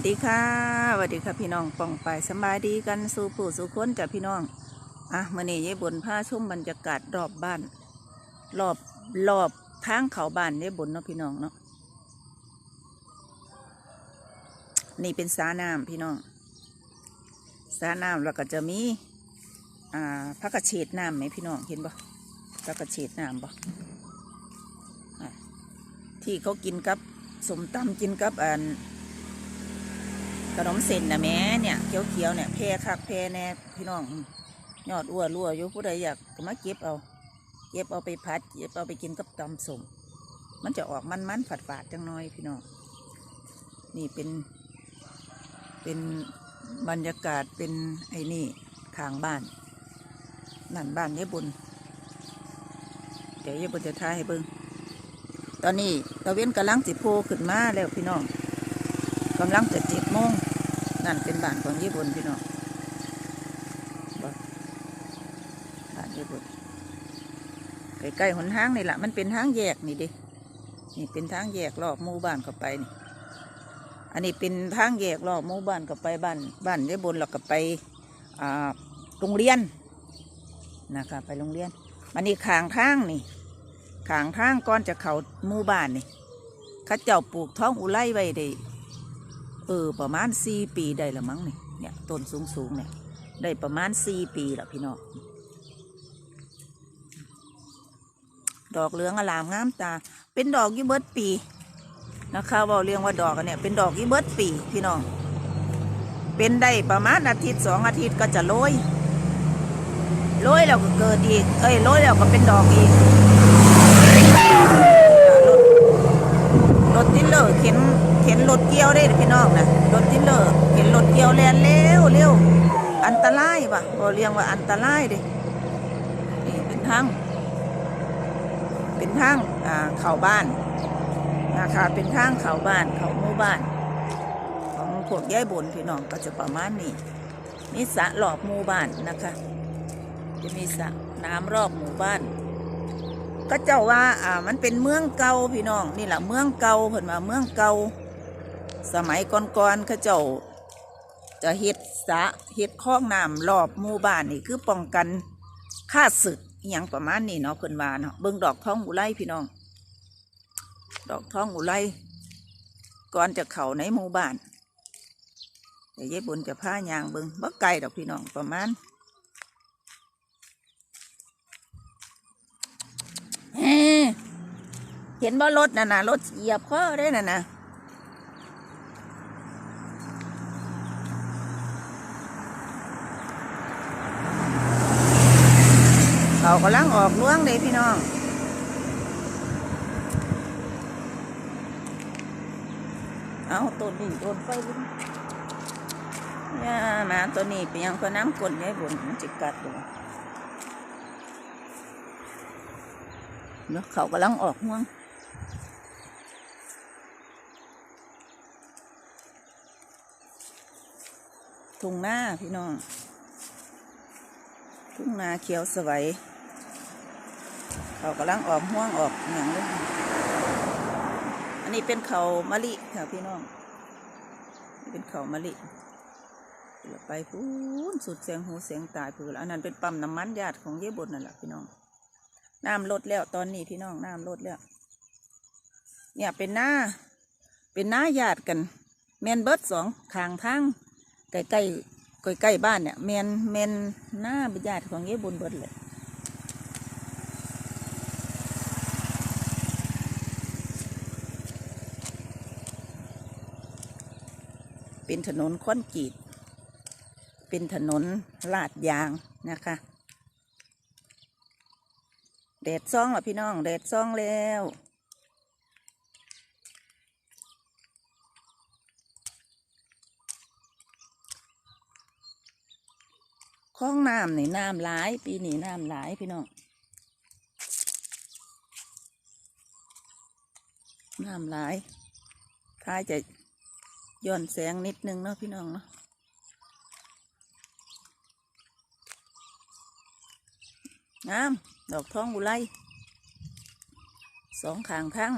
วัสดีค่ะสวัสดีค่ะพี่น้องป่องไปสบายดีกันสู่ผู้สู่คนจ้ะพี่น้องอะมื่อนี้ยายบนผ้าชุ่มบรรยากาศรอบบ้าน รอบรอบทางเขาบ้านยายบนเนาะพี่น้องเนาะนี่เป็นสาน้ำพี่น้องสาน้ำแล้วก็จะมีอ่าพักกระเฉดน้ำไหมพี่น้องเห็นบ่พักกระเฉดน้ำบ่อะที่เขากินกับสมตำกินกับอัน ขนมเส้นนะแม่เนี่ยเขียวๆเนี่ยแพรคักแพรแน่พี่น้องยอดอ้วรั่วอยู่ผู้ใดอยากก็มาเก็บเอา เก็บเอาไปพัดเก็บเอาไปกินกับตำสมมันจะออกมันๆฝาดๆจังน้อยพี่น้องนี่เป็นเป็นบรรยากาศเป็นไอ้นี่ข้างบ้าน นั่นบ้านยายบุญเดี๋ยวยายบุญจะทายให้เบิ่งตอนนี้ตะเวนกำลังสิโพขึ้นมาแล้วพี่น้องกำลังจะเจ็ดโมง นั่นเป็นบ้านของญี่ปุ่นพี่น้องบ้านญี่ปุ่นใกล้ๆหนทางนี่แหละมันเป็นทางแยกนี่เดินี่เป็นทางแยกรอบหมู่บ้านเข้าไปนี่อันนี้เป็นทางแยกรอบหมู่บ้านเข้าไปบ้านบ้านญี่ปุ่นเราก็ไปอ่าโรงเรียนนะคะไปโรงเรียนอันนี้ขางทางนี่ขางทางก่อนจะเข้าหมู่บ้านนี่ข้าเจ้าปลูกท้องอุไรไว้ได้ เออประมาณสี่ปีได้ละมั้งนี่เนี่ยต้นสูงสูงเนี่ยได้ประมาณสี่ปีละพี่น้องดอกเหลืองอลามงามตา เป็นดอกยี่เบิดปีนะคะบอกเรียงว่าดอกอันเนี่ยเป็นดอกยี่เบิดปีพี่น้องเป็นได้ประมาณอาทิตย์สองอาทิตย์ก็จะโรยโรยแล้วก็เกิดอีกเอ้ยโรยแล้วก็เป็นดอกอีก รถรถติลเลอร์เข็นเข็นรถเกี่ยวได้พี่น้องนะรถทิลเลอร์เข็นรถเกี่ยวแลนเร็วเร็วอันตรายปะบอเรียงว่าอันตรายเดินี่เป็นทางเป็นทางอ่าเข่าบ้านนะคะเป็นทางเข่าบ้านเข่าหมู่บ้าน ของพวกย้ายบนพี่น้องก็จะประมาณนี้มีสระรอบหมู่บ้านนะคะ จะมีสระน้ำรอบหมู่บ้าน ก็เจ้าว่า อ่า มันเป็นเมืองเก่าพี่น้อง นี่แหละเมืองเก่าเพิ่นว่าเมืองเก่า สมัยก่อนๆเขาเจ้า จะเฮ็ดสะเฮ็ดคลองน้ำรอบหมู่บ้านนี่คือป้องกันค่าศึกอย่างประมาณนี้เนาะเพิ่นว่าเนาะเบิ่งดอกท้องอุไรพี่น้อง ดอกท้องอุไรก่อนจะเข้าในหมู่บ้านเดี๋ยวยายบุญจะพายางเบิ่งบ่ไกลดอกพี่น้องประมาณ เฮ้ เห็นว่รถน่ะนะรถเหยียบข้อได้น่ะนะเขากำลังออกล่วงเลยพี่น้องเอาตัวนี้โดนไฟบุญย่ามาตัวนี้เป็นยังก็น้ำกลนยายบุญมันจิกัดตัวเนาะเขากำลังออกห่วง ทุ่งนาพี่น้อง ทุ่งนาเขียวสวยเขากำลังออกห่วงออกอย่างเลยอันนี้เป็นเขามะลิค่ะพี่น้องนเป็นเขามะลิไปพูนสุดเสียงหูเสียงตายพูนอันนั้นเป็นปั๊มน้ำมันญาติของเย่บนนั่นแหละพี่น้อง น้ำลดแล้วตอนนี้พี่น้องน้ำลดแล้ว เนี่ยเป็นหน้า เป็นหน้าญาติกัน แมนเบิร์ดสองขางทาง ใกล้ใกล้ใกล้ใกล้ๆบ้านเนี่ยแมนแมนหน้าเป็นญาติของเย้บุญเบิดเลยเป็นถนนคอนกรีตเป็นถนนลาดยางนะคะแดดซ่องล้วพี่น้องแดดซ่องแล้ว คลองน้ำนี่น้ำหลาย ปีนี้น้ำหลายพี่น้องน้ำหลายท้ายจะย้อนแสงนิดนึงเนาะพี่น้องเนาะงาม ดอกท้องอุไรสองขางทั้ง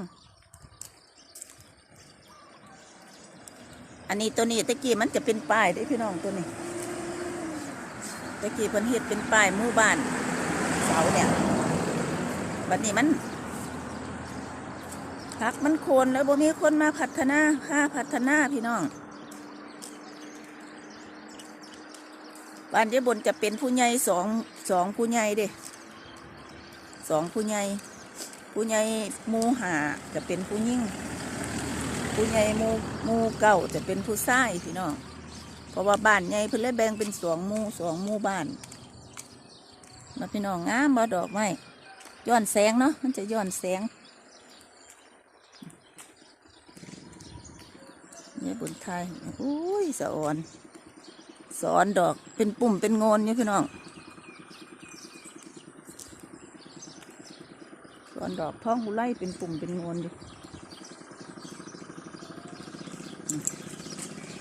อันนี้ตัวนี้ตะกี้มันจะเป็นป้ายได้พี่น้องตัวนี้ ตะกี้เพิ่นเฮ็ดเป็นป้ายหมู่บ้านเสาเนี่ยบัดนี้มันพักมันโคนแล้วบ่มีคนมาพัฒนาค่าพัฒนาพี่น้องบ้านเจ๊บนจะเป็นผู้ใหญ่สองสองผู้ใหญ่เด้สองผู้ใหญ่ผู้ใหญ่หมู่หาจะเป็นผู้ยิ่งผู้ใหญ่หมู่หมู่เก่าจะเป็นผู้ชายพี่น้อง เพราะว่าบ้านใหญ่เพิ่นเลยแบ่งเป็นสองหมู่สองหมู่บ้านมาพี่น้องงามบ่ดอกไม้ย้อนแสงเนาะมันจะย้อนแสงเนี่ยบนไทยอุ้ยสะออนสอนดอกเป็นปุ่มเป็นโงนเนี่ยพี่น้องสอนดอกท้องอุไรเป็นปุ่มเป็นโงนอยู่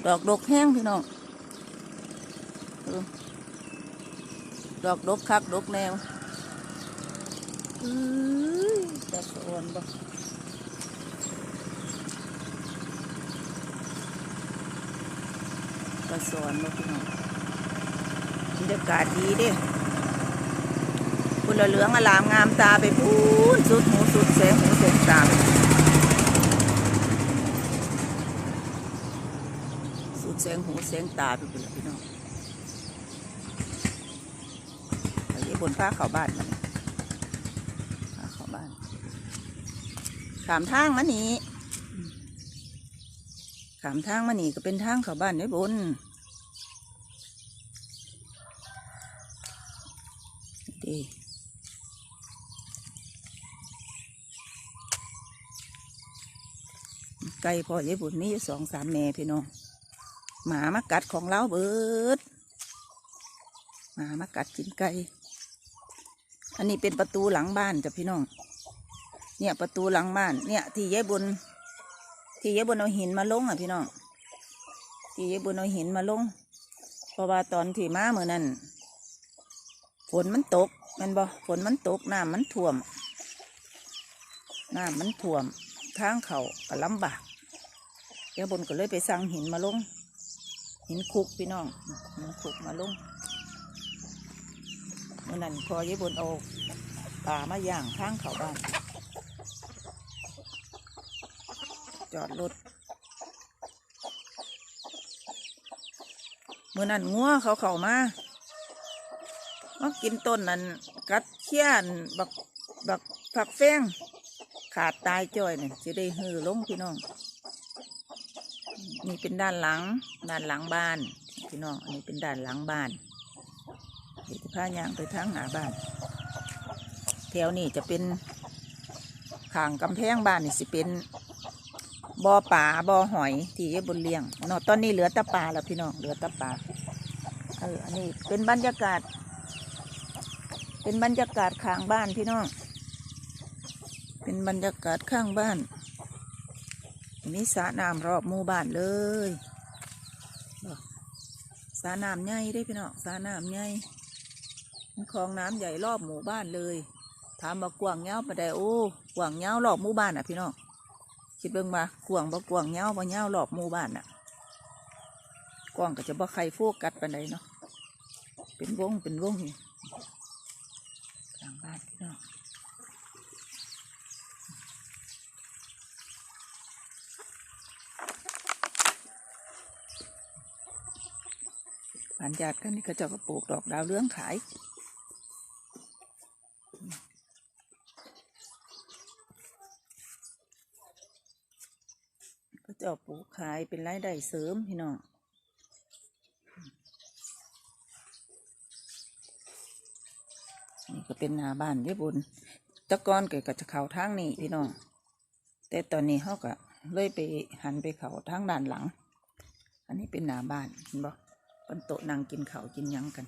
ดอกดกแห้งพี่น้องเออ ดอกดกคักดกแนวอื้อดอกสะออนบ่กระสอนบ่พี่น้องบรรยากาศดีเด้คุณละเหลืองอลามงามตาไปพูนสุดหูสุดแสงหูแสงตาสุดแสงหูแสงตาไปเป็นพี่น้องไปที่ บนผ้าเขาวบ้านมันผ้าเขาวบ้านขามทางมานี่ขามทางมานี่ก็เป็นทางเขาบ้านไว้บนดีไก่พ่อยี่บุญนี่สองสามแม่พี่น้องหมามากัดของเราเบิดหมามากัดกินไก่ อันนี้เป็นประตูหลังบ้านจ้ะพี่น้อง เนี่ยประตูหลังบ้าน เนี่ยที่ยายบุญที่ยายบุญเอาหินมาลงอะพี่น้อง ที่ยายบุญเอาหินมาลง เพราะว่าตอนที่มาเมื่อนั้นฝนมันตกมันบ่ฝนมันตกน้ำมันท่วมน้ำมันท่วมทางเขาก็ลำบากยายบุญก็เลยไปสั่งหินมาลง หินคุกพี่น้องหินคุกมาลง เมื่อนั้นพอยายบนเอาปลามาย่างข้างเขาบ้านจอดรถเมื่อนั้นงัวเขาเข้ามามากินต้นนั้นกัดเขี้ยนบักบักผักแฟงขาดตายจ้อยเนี่ยจะได้หือลงพี่น้อง นี่เป็นด้านหลัง ด้านหลังบ้าน พี่น้อง อันนี้เป็นด้านหลังบ้าน พายางไปทางหน้าบ้าน แถวนี้จะเป็นข้างกำแพงบ้านนี่สิเป็นบ่อป่าบ่อหอยที่ยบนเลี้ยงเนาะตอนนี้เหลือตะปลาแล้วพี่น้องเหลือตะปลาเอออันนี้เป็นบรรยากาศ เป็นบรรยากาศข้างบ้านพี่น้องเป็นบรรยากาศข้างบ้านมีสระน้ำรอบหมู่บ้านเลยสระน้ำใหญ่ได้พี่น้องสระน้ำใหญ่ คลองน้ำใหญ่รอบหมู่บ้านเลย ถามว่ากว้างเงาวปะไดโอ้กว้างเงาวรอบหมู่บ้านอะพี่น้องคิดเบิ่งมากว้างบ่กว้างเงาวบ่เงาวรอบหมู่บ้านอะกว้างก็จะบ่ใครโฟกัสปานใดเนาะเป็นวงเป็นวงอยู่กลางบ้านพี่น้องบ้านญาติกันนี่เขาเจ้าก็ปลูกดอกดาวเรืองขาย เจ้าปลูกขายเป็นรายได้เสริมพี่น้องนี่ก็เป็นนาบ้านญี่ปุ่นตะกอนเกิดกับจะเขาทางนี้พี่น้อง แต่ตอนนี้เขาก็เลยไปหันไปเขาทางด้านหลัง อันนี้เป็นนาบ้านเห็นบ่บนโต๊ะนั่งกินเข้ากินยังกัน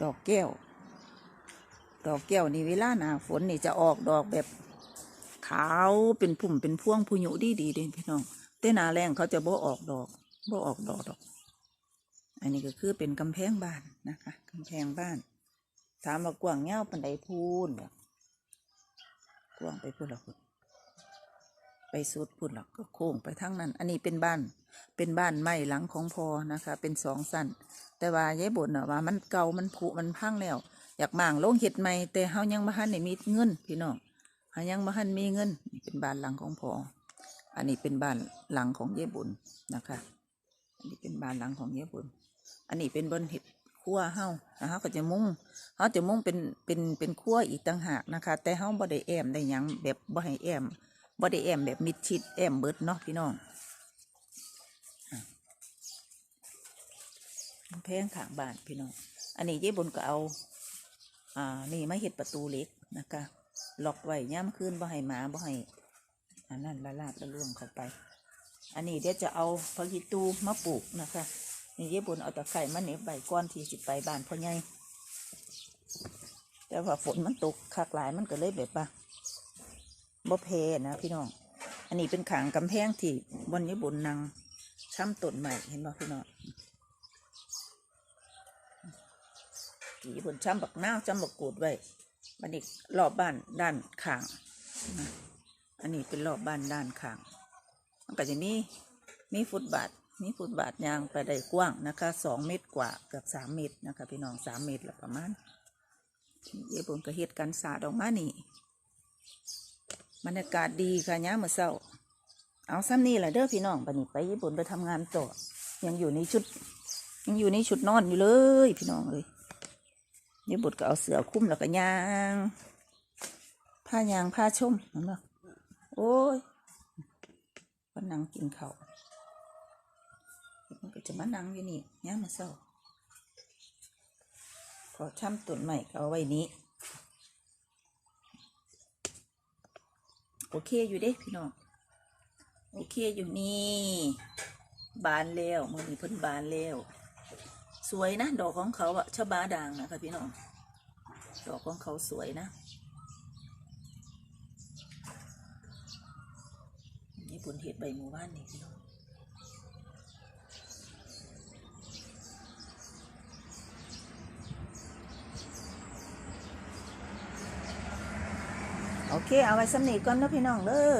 ดอกแก้ว ดอกแก้วนี่เวลาหนาฝนนี่จะออกดอกแบบขาวเป็นพุ่มเป็นพวงพุยุดีดีเด้พี่น้องแต่หนาแรงเขาจะบ่ออกดอกบ่ออกดอกดอก อันนี้ก็คือเป็นกำแพงบ้านนะคะกำแพงบ้านถามว่ากว้างเงาวปันไดพูนบ่กว้างไปพูนหรอคุณไปสุดพูนหรอกก็โค้งไปทั้งนั้น อันนี้เป็นบ้านเป็นบ้านไม้หลังของพอนะคะ เป็นสองสั้นแต่ว่ายายบ่นน่ะว่ามันเก่ามันผุมันพังแล้ว อยากหมางลงเห็ดใหม่แต่เฮายังบ่ทันได้มีเงินพี่น้องเฮายังบ่ทันมีเงินนี่เป็นบ้านหลังของพออันนี้เป็นบ้านหลังของยายบุญนะคะ อันนี้เป็นบ้านหลังของยายบุญ อันนี้เป็นบนเห็ดครัวเฮาเฮาก็จะมุ่งเฮาจะมุ่งเป็นเป็นเป็นครัวอีกต่างหากนะคะ แต่เฮาบ่ได้แอมได้หยังแบบบ่ให้แอมบ่ได้แอมแบบมิดชิดแอมเบิดเนาะพี่น้องแพงขางบ้านพี่น้อง อันนี้ยายบุญก็เอา อ่านี่มาเห็ดประตูเล็กนะคะล็อกไว้ย่ำคืนบ่ให้หมาบ่ให้อันนั้นละลาดละล่วงเข้าไป อันนี้เดี๋ยวจะเอาพักอีตูมาปลูกนะคะนี่ยายบุญเอาตะไคร่มาเหน็บใบก้อนที่สิไปบานพ่อใหญ่แต่ว่าฝนมันตกคักหลายมันก็เลยแบบว่าบ่เพนะพี่น้อง อันนี้เป็นขางกำแพงที่บนยายบุญนางช้ำต้นใหม่เห็นบ่พี่น้อง ผีบนช้ำบักหน้าช้ำบักกูดไว้บันนี้รอบบ้านด้านข้างนะอันนี้เป็นรอบบ้านด้านข้างมันก็จะมีมีฟุตบาทมีฟุตบาทยางไปได้กว้างนะคะสองเมตรกว่าเกือบสามเมตรนะคะพี่น้องสามเมตรละประมาณเย่บนก็เฮ็ดกันสาดออกมานี่บรรยากาศดีค่ะย้าเมื่อเช้าเอาซ้ำนี่แหละเด้อพี่น้องบันนี้ไปญี่ปุ่นไปทำงานต่อยังอยู่ในชุด ยังอยู่ในชุดนอนอยู่เลย พี่น้องเลย นี่บุตรก็เอาเสือคุ้มแล้วก็ยางผ้ายางผ้าชุ่มเห็นปะโอ้ยก็นั่งกินเขามันก็จะมานั่งอยู่นี่เนี่ยมมาเศร้าขอช่ำต้นใหม่เอาไว้นี้ โอเคอยู่เด้พี่น้องโอเคอยู่นี่ บานแล้วมือนี้พิ่นบานแล้ว สวยนะ ดอกของเขาอะชบาด่างนะคะพี่น้อง ดอกของเขาสวยนะนี่ผลเห็ดใบหมู่บ้านนี่พี่น้องโอเค เอาไว้สำนีก่อนนะพี่น้องเด้อ